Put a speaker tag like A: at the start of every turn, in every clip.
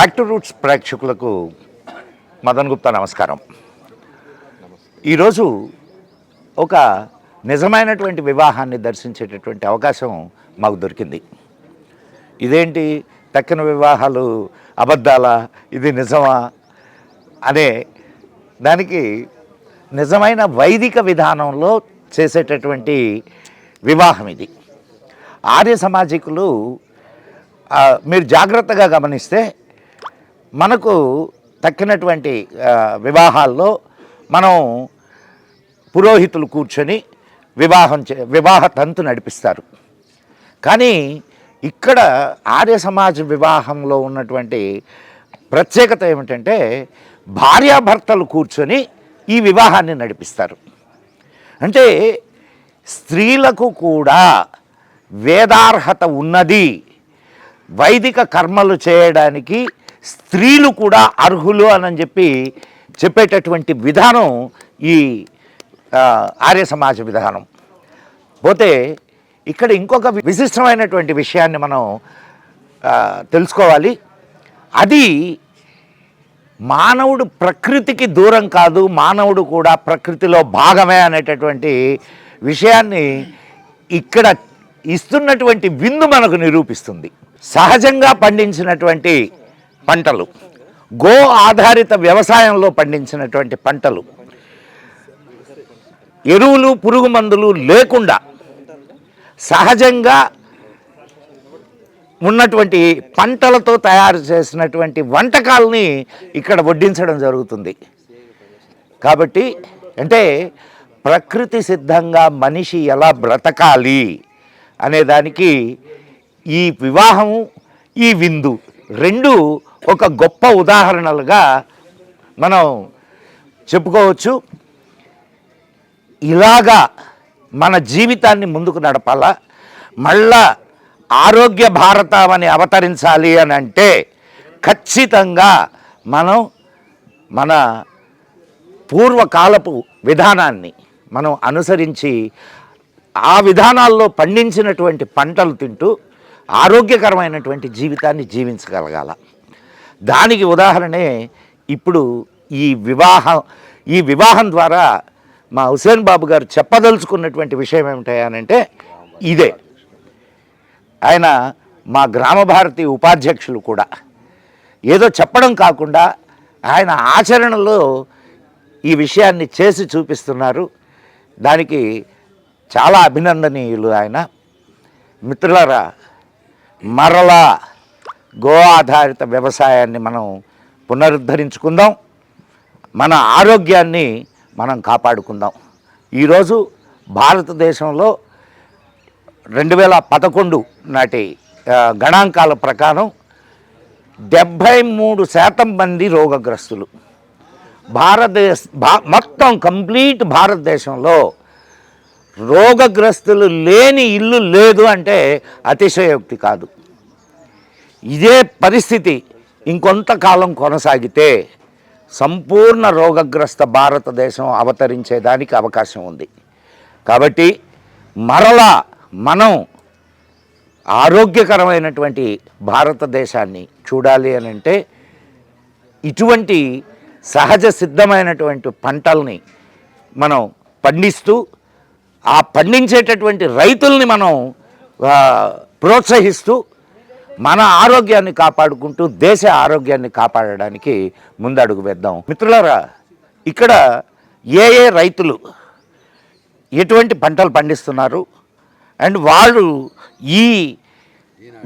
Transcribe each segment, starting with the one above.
A: Back to roots ప్రేక్షకులకు మదన్ గుప్తా నమస్కారం. ఈరోజు ఒక నిజమైనటువంటి వివాహాన్ని దర్శించేటటువంటి అవకాశం మాకు దొరికింది. ఇదేంటి? తక్కిన వివాహాలు అబద్ధాల? ఇది నిజమా? అనే దానికి నిజమైన వైదిక విధానంలో చేసేటటువంటి వివాహం ఇది. ఆర్య సమాజికులు మీరు జాగ్రత్తగా గమనిస్తే మనకు తక్కినటువంటి వివాహాల్లో మనం పురోహితులు కూర్చొని వివాహం చే వివాహ తంతు నడిపిస్తారు. కానీ ఇక్కడ ఆర్య సమాజ వివాహంలో ఉన్నటువంటి ప్రత్యేకత ఏమిటంటే భార్యాభర్తలు కూర్చొని ఈ వివాహాన్ని నడిపిస్తారు. అంటే స్త్రీలకు కూడా వేదార్హత ఉన్నది. వైదిక కర్మలు చేయడానికి స్త్రీలు కూడా అర్హులు అని చెప్పి చెప్పేటటువంటి విధానం ఈ ఆర్య సమాజ విధానం. పోతే ఇక్కడ ఇంకొక విశిష్టమైనటువంటి విషయాన్ని మనం తెలుసుకోవాలి. అది మానవుడు ప్రకృతికి దూరం కాదు మానవుడు కూడా ప్రకృతిలో భాగమే అనేటటువంటి విషయాన్ని ఇక్కడ ఇస్తున్నటువంటి విందు మనకు నిరూపిస్తుంది. సహజంగా పండించినటువంటి పంటలు. గో ఆధారిత వ్యవసాయంలో పండించినటువంటి పంటలు. ఎరువులు పురుగు మందులు లేకుండా సహజంగా ఉన్నటువంటి పంటలతో తయారు చేసినటువంటి వంటకాలని ఇక్కడ వడ్డించడం జరుగుతుంది. కాబట్టి అంటే ప్రకృతి సిద్ధంగా మనిషి ఎలా బ్రతకాలి అనే దానికి ఈ వివాహం ఈ విందు రెండు ఒక గొప్ప ఉదాహరణలుగా మనం చెప్పుకోవచ్చు. ఇలాగా మన జీవితాన్ని ముందుకు నడపాలా? మళ్ళా ఆరోగ్య భారతం అని అవతరించాలి అని అంటే ఖచ్చితంగా మనం మన పూర్వకాలపు విధానాన్ని మనం అనుసరించి ఆ విధానాల్లో పండించినటువంటి పంటలు తింటూ ఆరోగ్యకరమైనటువంటి జీవితాన్ని జీవించగలగాల. దానికి ఉదాహరణే ఇప్పుడు ఈ వివాహం ఈ వివాహం ద్వారా మా హుసేన్ బాబు గారు చెప్పదలుచుకున్నటువంటి విషయం ఏమిటంటే ఇదే. ఆయన మా గ్రామ భారతి ఉపాధ్యక్షులు కూడా. ఏదో చెప్పడం కాకుండా ఆయన ఆచరణలో ఈ విషయాన్ని చేసి చూపిస్తున్నారు. దానికి చాలా అభినందనీయులు ఆయన. మిత్రులారా మరలా గో ఆధారిత వ్యవసాయాన్ని మనం పునరుద్ధరించుకుందాం. మన ఆరోగ్యాన్ని మనం కాపాడుకుందాం. ఈరోజు భారతదేశంలో రెండు వేల పదకొండు నాటి గణాంకాల ప్రకారం డెబ్భై మూడు శాతం మంది రోగగ్రస్తులు. భారతదేశ భా మొత్తం కంప్లీట్ భారతదేశంలో రోగగ్రస్తులు లేని ఇల్లు లేదు అంటే అతిశయోక్తి కాదు. ఇదే పరిస్థితి ఇంకొంతకాలం కొనసాగితే సంపూర్ణ రోగగ్రస్త భారతదేశం అవతరించేదానికి అవకాశం ఉంది. కాబట్టి మరలా మనం ఆరోగ్యకరమైనటువంటి భారతదేశాన్ని చూడాలి అని అంటే ఇటువంటి సహజ సిద్ధమైనటువంటి పంటల్ని మనం పండిస్తూ ఆ పండించేటటువంటి రైతుల్ని మనం ప్రోత్సహిస్తూ మన ఆరోగ్యాన్ని కాపాడుకుంటూ దేశ ఆరోగ్యాన్ని కాపాడడానికి ముందడుగు వేద్దాం. మిత్రులారా ఇక్కడ ఏ ఏ రైతులు ఎటువంటి పంటలు పండిస్తున్నారు? అండ్ వాళ్ళు ఈ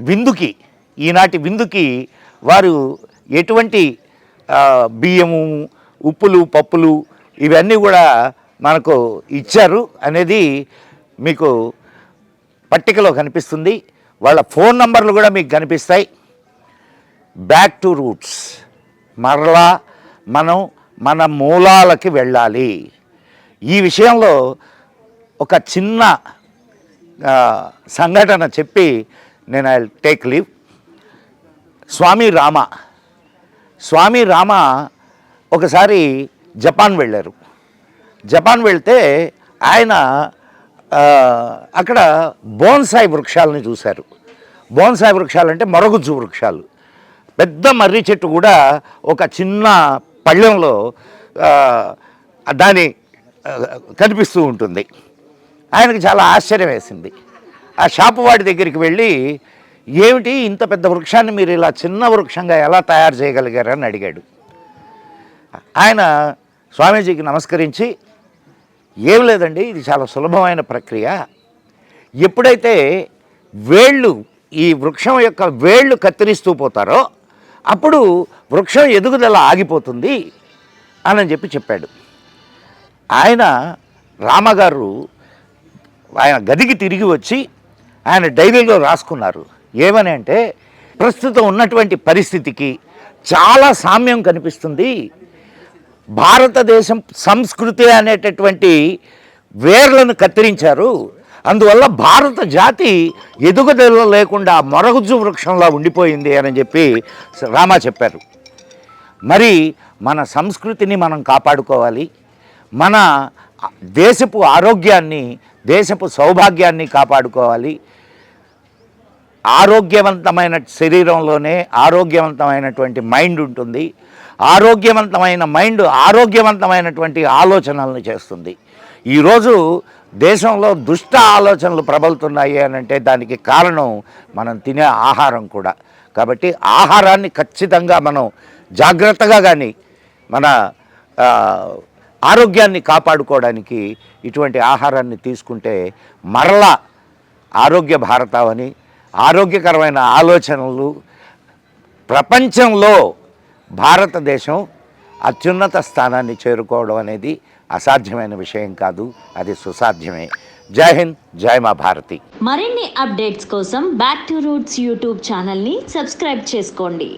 A: విందుకి ఈనాటి విందుకి వారు ఎటువంటి బియ్యము ఉప్పులు పప్పులు ఇవన్నీ కూడా మనకు ఇచ్చారు అనేది మీకు పట్టికలో కనిపిస్తుంది. వాళ్ళ ఫోన్ నంబర్లు కూడా మీకు కనిపిస్తాయి. బ్యాక్ టు రూట్స్ మరలా మనం మన మూలాలకి వెళ్ళాలి. ఈ విషయంలో ఒక చిన్న సంఘటన చెప్పి నేను I take leave. Swami Rama. Swami Rama ఒకసారి జపాన్ వెళ్ళారు. జపాన్ వెళ్తే ఆయన అక్కడ బోన్సాయి వృక్షాలని చూశారు. బోన్సాయి వృక్షాలు అంటే మరగుజ్జు వృక్షాలు. పెద్ద మర్రి చెట్టు కూడా ఒక చిన్న పళ్ళెంలో దాని కనిపిస్తూ ఉంటుంది. ఆయనకు చాలా ఆశ్చర్యం వేసింది. ఆ షాపు వాడి దగ్గరికి వెళ్ళి ఏమిటి ఇంత పెద్ద వృక్షాన్ని మీరు ఇలా చిన్న వృక్షంగా ఎలా తయారు చేయగలిగారని అడిగాడు. ఆయన స్వామీజీకి నమస్కరించి ఏం లేదండి ఇది చాలా సులభమైన ప్రక్రియ. ఎప్పుడైతే వేళ్ళు ఈ వృక్షం యొక్క వేళ్ళు కత్తిరిస్తూ పోతారో అప్పుడు వృక్షం ఎదుగుదల ఆగిపోతుంది అని చెప్పి చెప్పాడు. ఆయన రామగారు ఆయన గదికి తిరిగి వచ్చి ఆయన డైరీలో రాసుకున్నారు. ఏమని అంటే ప్రస్తుతం ఉన్నటువంటి పరిస్థితికి చాలా సామ్యం కనిపిస్తుంది. భారతదేశం సంస్కృతి అనేటటువంటి వేర్లను కత్తిరించారు. అందువల్ల భారత జాతి ఎదుగుదల లేకుండా మొరగుజు వృక్షంలా ఉండిపోయింది అని చెప్పి రామా చెప్పారు. మరి మన సంస్కృతిని మనం కాపాడుకోవాలి. మన దేశపు ఆరోగ్యాన్ని దేశపు సౌభాగ్యాన్ని కాపాడుకోవాలి. ఆరోగ్యవంతమైన శరీరంలోనే ఆరోగ్యవంతమైనటువంటి మైండ్ ఉంటుంది. ఆరోగ్యవంతమైన మైండ్ ఆరోగ్యవంతమైనటువంటి ఆలోచనలను చేస్తుంది. ఈరోజు దేశంలో దుష్ట ఆలోచనలు ప్రబలుతున్నాయి అని అంటే దానికి కారణం మనం తినే ఆహారం కూడా. కాబట్టి ఆహారాన్ని ఖచ్చితంగా మనం జాగ్రత్తగా కానీ మన ఆరోగ్యాన్ని కాపాడుకోవడానికి ఇటువంటి ఆహారాన్ని తీసుకుంటే మరలా ఆరోగ్య భారతావని ఆరోగ్యకరమైన ఆలోచనలు ప్రపంచంలో భారతదేశం అత్యున్నత స్థానాన్ని చేరుకోవడం అనేది అసాధ్యమైన విషయం కాదు అది సుసాధ్యమే. జై హింద్ జై మా భారతి.
B: మరిన్ని అప్డేట్స్ కోసం బ్యాక్ టు రూట్స్ యూట్యూబ్ ఛానల్ని సబ్స్క్రైబ్ చేసుకోండి.